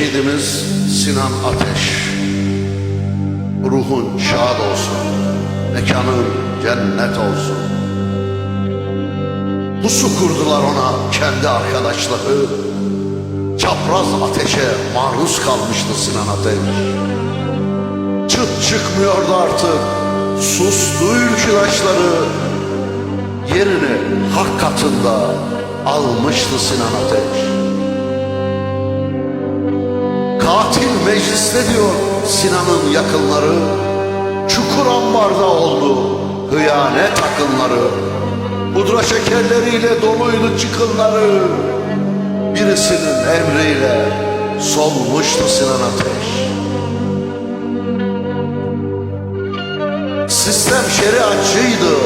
şehidimiz Sinan Ateş. Ruhun şad olsun, mekanın cennet olsun. Pusu kurdular ona kendi arkadaşları. Çapraz ateşe maruz kalmıştı Sinan Ateş. Çıt çıkmıyordu artık, sustu ülküdaşları. Yerini hak katında almıştı Sinan Ateş. Katil mecliste diyor Sinan'ın yakınları. Çukur ambarda oldu hıyanet akınları. Pudra şekerleriyle doluydu çıkınları. Birisinin emriyle solmuştu Sinan Ateş. Sistem şeriatçıydı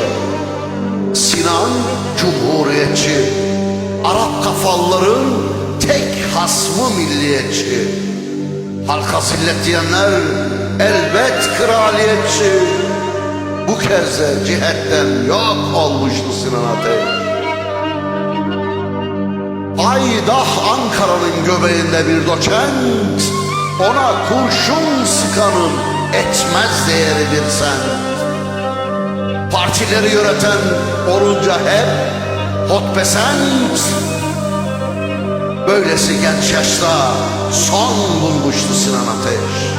Sinan cumhuriyetçi. Arap kafalıların tek hasmı milliyetçi Halka zillet diyenler elbet kraliyetçi. Bu kez de cihetten yok olmuştu Sinan Ateş Aydah Ankara'nın göbeğinde bir doçent Ona kurşun sıkanın etmez değeri bir sen. Partileri yöneten olunca hep hotpesent Böylesi genç yaşta son bulmuştu Sinan Ateş.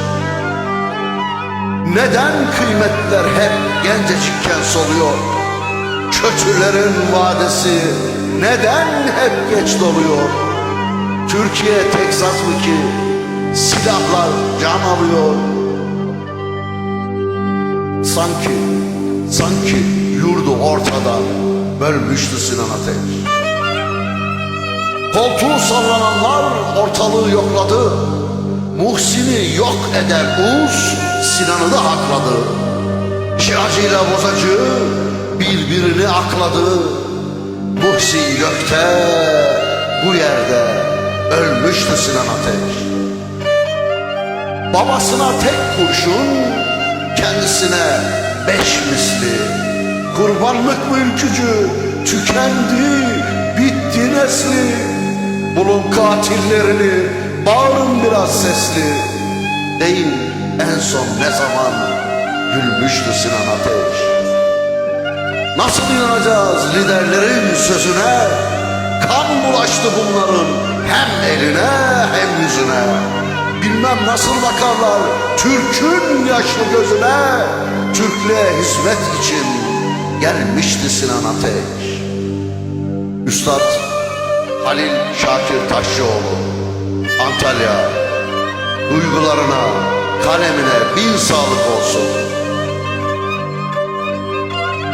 Neden kıymetler hep gencecikken soluyor Kötülerin vadesi neden hep geç doluyor? Türkiye Teksas mı ki silahlar can alıyor? Sanki, sanki yurdu ortada bölmüştü Sinan Ateş Koltuğu sallananlar ortalığı yokladı. Muhsin'i yok eden Uz Sinan'ı da hakladı. Şiracıyla bozacı birbirini akladı. Muhsin gökte bu yerde ölmüştü Sinan Ateş. Babasına tek kurşun kendisine beş misli. Kurbanlık mülkücü tükendi. Bulun katillerini, bağırın biraz sesli. Değil en son ne zaman gülmüştü Sinan Ateş. Nasıl inanacağız liderlerin sözüne? Kan bulaştı bunların hem eline hem yüzüne. Bilmem nasıl bakarlar Türk'ün yaşlı gözüne. Türklüğe hizmet için gelmişti Sinan Ateş. Üstad Halil Şakir Taşçıoğlu Antalya. Duygularına kalemine bin sağlık olsun